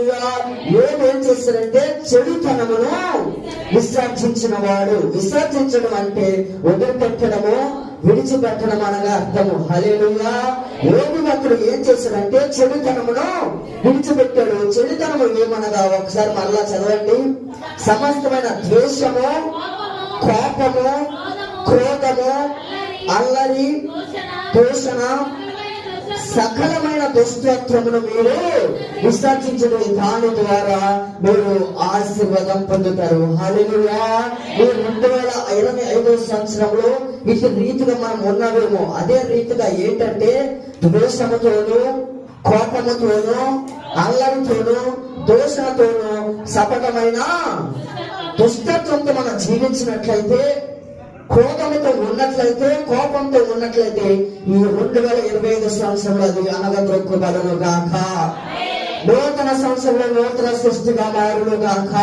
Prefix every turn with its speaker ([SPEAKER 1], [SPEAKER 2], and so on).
[SPEAKER 1] ఏమేం యోబు ఏం చేశాడంటే చెడుతనమును విసర్జించిన వాడు విసర్జించడం అంటే వదిలిపెట్టడము విడిచిపెట్టడం అనగా అర్థము. హలేలుగా ఏమి భక్తుడు ఏం చేశాడంటే చెడుతనమును విడిచిపెట్టాడు. చెడుతనము ఏమనగా ఒకసారి మరలా చదవండి. సమస్తమైన ద్వేషము కోపము క్రోధము అల్లరి దూషణ సకలమైన దుష్టత్వమును మీరు విసర్జించడం. దాని ద్వారా మీరు ఆశీర్వాదం పొందుతారు. హల్లెలూయా. మీరు రెండు వేల ఇరవై ఐదో సంవత్సరంలో ఇటు రీతిగా మనం ఉన్నామేమో అదే రీతిగా ఏంటంటే ద్వేషముతోను కోపముతోను అల్లరితోను దోషతోను సపటమైన దుష్టత్వంతో మనం జీవించినట్లయితే క్రోధంతో ఉన్నట్లయితే కోపంతో ఉన్నట్లయితే ఈ రెండు వేల ఇరవై ఐదు సంవత్సరంలో అది అనగదొక్కుబడను గాక. నూతన సంవత్సరంలో నూతన సృష్టిగా మారును గాక.